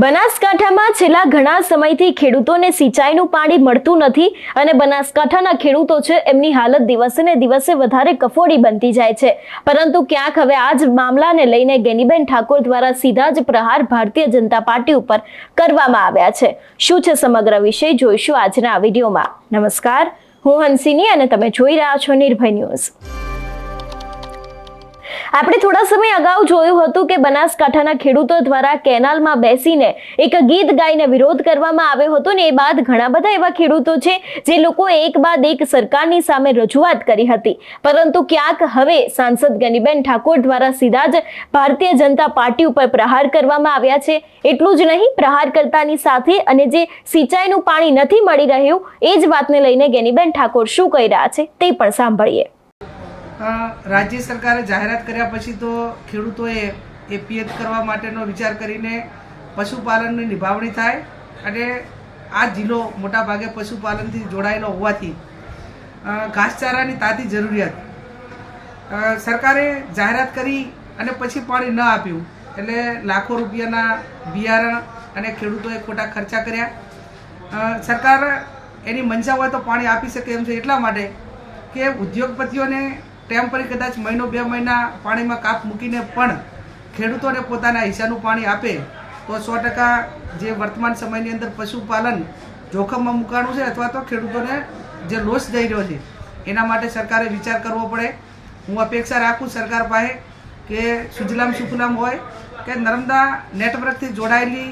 બનાસકાંઠામાં છેલ્લા ઘણા સમયથી ખેડૂતોને સિંચાઈનું પાણી મળતું નથી અને બનાસકાંઠાના ખેડૂતો છે, એમની હાલત દિવસે ને દિવસે વધારે કફોડી બનતી જાય છે. પરંતુ ક્યાંક હવે આ જ મામલાને લઈને ગેનીબેન ઠાકોર દ્વારા સીધા જ પ્રહાર ભારતીય જનતા પાર્ટી ઉપર કરવામાં આવ્યા છે. શું છે સમગ્ર વિષય? જોઈશું આજના વિડીયોમાં. નમસ્કાર. હું હંસિની અને તમે જોઈ રહ્યા છો નિર્ભય ન્યૂઝ. આપણે થોડા સમય અગાઉ જોયું હતું કે બનાસકાંઠાના ખેડૂતો દ્વારા કેનાલમાં બેસીને એક ગીત ગાઈને વિરોધ કરવામાં આવ્યો હતો ને એ બાદ ઘણા બધા એવા ખેડૂતો છે જે લોકો એક બાદ એક સરકારની સામે રજૂઆત કરી હતી. પરંતુ ક્યાંક હવે સાંસદ ગનીબેન ઠાકોર દ્વારા સીધા જ ભારતીય જનતા પાર્ટી ઉપર પ્રહાર કરવામાં આવ્યા છે. એટલું જ નહીં પ્રહાર કરતાની સાથે અને જે સિંચાઈનું પાણી નથી મળી રહ્યું, એ જ વાતને લઈને ગેનીબેન ઠાકોર શું કહી રહ્યા છે તે પણ સાંભળીએ. રાજ્ય સરકારે જાહેરાત કર્યા પછી તો ખેડૂતોએ એ પિયત કરવા માટેનો વિચાર કરીને પશુપાલનની નિભાવણી થાય અને આ જિલ્લો મોટા ભાગે પશુપાલનથી જોડાયેલો હોવાથી ઘાસચારાની તાતી જરૂરિયાત. સરકારે જાહેરાત કરી અને પછી પાણી ન આપ્યું, એટલે લાખો રૂપિયાના બિયારણ અને ખેડૂતોએ ખોટા ખર્ચા કર્યા. સરકાર એની મંજા હોય તો પાણી આપી શકે એમ છે એટલા માટે કે ઉદ્યોગપતિઓને ટેમ્પરરી કદાચ મહિનો બે મહિના પાણીમાં કાપ મૂકીને પણ ખેડૂતોને પોતાના હિસ્સાનું પાણી આપે, તો સો ટકા જે વર્તમાન સમયની અંદર પશુપાલન જોખમમાં મૂકાણું છે અથવા તો ખેડૂતોને જે લોસ જઈ રહ્યો છે, એના માટે સરકારે વિચાર કરવો પડે. હું અપેક્ષા રાખું સરકાર પાસે કે સુજલામ સુફલામ હોય, કે નર્મદા નેટવર્કથી જોડાયેલી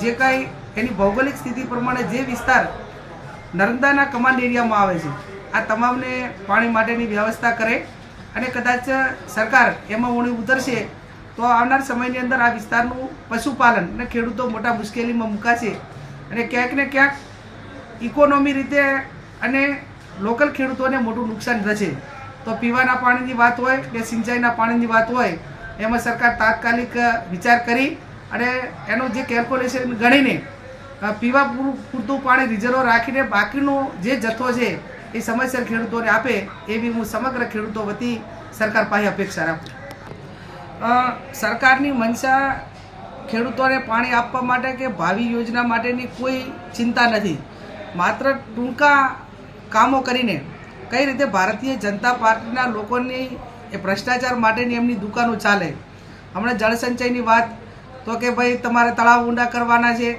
જે કંઈ એની ભૌગોલિક સ્થિતિ પ્રમાણે જે વિસ્તાર નર્મદાના કમાન્ડ એરિયામાં આવે છે, આ તમામને પાણી માટેની વ્યવસ્થા કરે. અને કદાચ સરકાર એમાં ઊણી ઉતરશે, તો આવનાર સમયની અંદર આ વિસ્તારનું પશુપાલન અને ખેડૂતો મોટા મુશ્કેલીમાં મુકાશે. અને ક્યાંક ને ક્યાંક ઇકોનોમી રીતે અને લોકલ ખેડૂતોને મોટું નુકસાન થશે. તો પીવાના પાણીની વાત હોય કે સિંચાઈના પાણીની વાત હોય, એમાં સરકાર તાત્કાલિક વિચાર કરી અને એનું જે કેલ્ક્યુલેશન ગણીને પીવા પૂરું પૂરતું પાણી રિઝર્વ રાખીને બાકીનો જે જથ્થો છે એ સમયસર ખેડૂતોને આપે એવી હું સમગ્ર ખેડૂતો વતી સરકાર પાસે અપેક્ષા રાખું સરકારની મનસા ખેડૂતોને પાણી આપવા માટે કે ભાવિ યોજના માટેની કોઈ ચિંતા નથી. માત્ર ટૂંકા કામો કરીને કઈ રીતે ભારતીય જનતા પાર્ટીના લોકોની એ ભ્રષ્ટાચાર માટેની એમની દુકાનો ચાલે. હમણાં જળસંચયની વાત, તો કે ભાઈ તમારે તળાવ ઊંડા કરવાના છે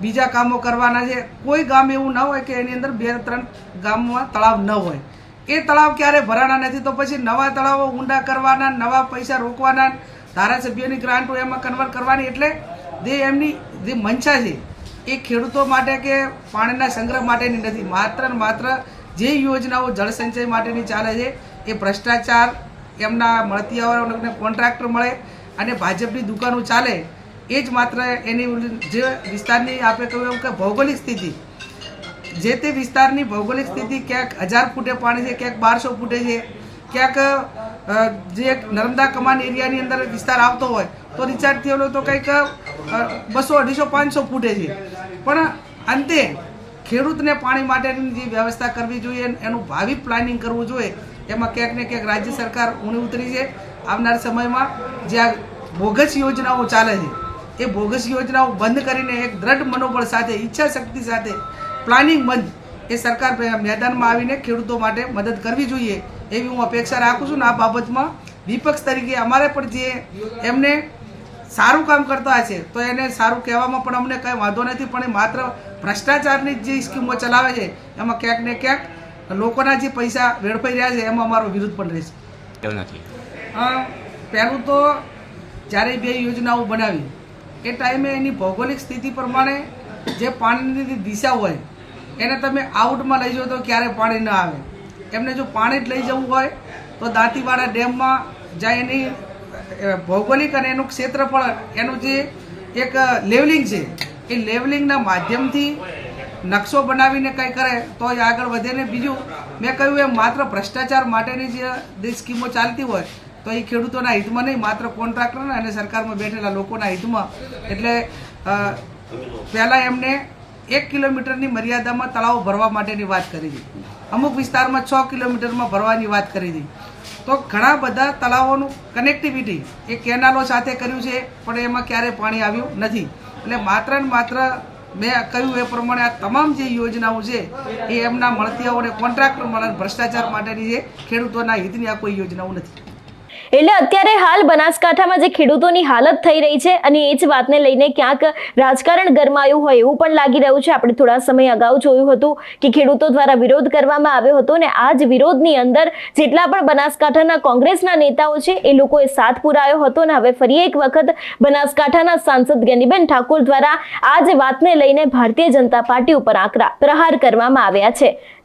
બીજા કામો કરવાના છે. કોઈ ગામ એવું ન હોય કે એની અંદર બે ત્રણ ગામમાં તળાવ ન હોય. એ તળાવ ક્યારે ભરાણા નથી તો પછી નવા તળાવો ઊંડા કરવાના, નવા પૈસા રોકવાના, ધારાસભ્યોની ગ્રાન્ટો એમાં કન્વર્ટ કરવાની. એટલે જે એમની જે મંશા છે, એ ખેડૂતો માટે કે પાણીના સંગ્રહ માટેની નથી. માત્ર ને માત્ર જે યોજનાઓ જળસંચય માટેની ચાલે છે, એ ભ્રષ્ટાચાર, એમના મળતિયાઓને કોન્ટ્રાક્ટર મળે અને ભાજપની દુકાનો ચાલે એ જ માત્ર એની જે વિસ્તારની આપણે કહ્યું એમ કે ભૌગોલિક સ્થિતિ. જે તે વિસ્તારની ભૌગોલિક સ્થિતિ ક્યાંક હજાર ફૂટે પાણી છે, ક્યાંક બારસો ફૂટે છે, ક્યાંક જે નર્મદા કમાન એરિયાની અંદર વિસ્તાર આવતો હોય, તો રિચાર્જ થયેલો તો કંઈક બસો અઢીસો પાંચસો ફૂટે છે. પણ અંતે ખેડૂતને પાણી માટેની જે વ્યવસ્થા કરવી જોઈએ, એનું ભાવિ પ્લાનિંગ કરવું જોઈએ, એમાં ક્યાંક ને ક્યાંક રાજ્ય સરકાર ઊણી ઉતરી છે. આવનાર સમયમાં જ્યાં બોગસ યોજનાઓ ચાલે છે એ બોગસ યોજનાઓ બંધ કરીને એક દ્રઢ મનોબળ સાથે ઈચ્છા શક્તિ સાથે પ્લાનિંગ બંધ એ સરકાર મેદાનમાં આવીને ખેડૂતો માટે મદદ કરવી જોઈએ એવી હું અપેક્ષા રાખું છું. ને આ બાબતમાં વિપક્ષ તરીકે અમારે પણ જે એમને સારું કામ કરતા છે તો એને સારું કહેવામાં પણ અમને કંઈ વાંધો નથી પણ એ માત્ર ભ્રષ્ટાચારની જે સ્કીમો ચલાવે છે એમાં ક્યાંક ને ક્યાંક લોકોના જે પૈસા વેડફાઈ રહ્યા છે એમાં અમારો વિરોધ પણ રહેશે. નથી. પહેલું તો જ્યારે બે યોજનાઓ બનાવી એ ટાઈમે એની ભૌગોલિક સ્થિતિ પ્રમાણે જે પાણીની દિશા હોય, એને તમે આઉટમાં લઈ જાઓ તો ક્યારે પાણી ન આવે. એમને જો પાણી જ લઈ જવું હોય, તો દાંતીવાડા ડેમમાં જ્યાં એની ભૌગોલિક અને એનું ક્ષેત્રફળ, એનું જે એક લેવલિંગ છે, એ લેવલિંગના માધ્યમથી નકશો બનાવીને કંઈ કરે તો એ આગળ વધે ને બીજું, મેં કહ્યું એમ માત્ર ભ્રષ્ટાચાર માટેની જે સ્કીમો ચાલતી હોય તો એ ખેડૂતોના હિતમાં નહીં, માત્ર કોન્ટ્રાક્ટરના અને સરકારમાં બેઠેલા લોકોના હિતમાં. એટલે પહેલાં એમને એક કિલોમીટરની મર્યાદામાં તળાવો ભરવા માટેની વાત કરી હતી. અમુક વિસ્તારમાં છ કિલોમીટરમાં ભરવાની વાત કરી હતી. તો ઘણા બધા તળાવોનું કનેક્ટિવિટી એ કેનાલો સાથે કર્યું છે, પણ એમાં ક્યારેય પાણી આવ્યું નથી. એટલે માત્ર ને માત્ર મેં કહ્યું એ પ્રમાણે આ તમામ જે યોજનાઓ છે, એ એમના મળતીઓને કોન્ટ્રાક્ટર મળે ભ્રષ્ટાચાર માટેની છે ખેડૂતોના હિતની આ કોઈ યોજનાઓ નથી. એટલે અત્યારે હાલ બનાસકાંઠામાં જે ખેડૂતોની હાલત થઈ રહી છે અને એ જ વાતને લઈને ક્યાંક રાજકારણ ગરમાયું હોય એવું પણ લાગી રહ્યું છે. આપણે થોડા સમય અગાઉ જોયું હતું કે ખેડૂતો દ્વારા વિરોધ કરવામાં આવ્યો હતો ને આ જ વિરોધની અંદર જેટલા પણ બનાસકાંઠાના કોંગ્રેસના નેતાઓ છે એ લોકોએ સાથ પુરાયો હતો ને હવે ફરી એક વખત બનાસકાંઠાના સાંસદ ગેનીબેન ઠાકોર દ્વારા આ જ વાતને લઈને ભારતીય જનતા પાર્ટી ઉપર આકરા પ્રહાર કરવામાં આવ્યા છે.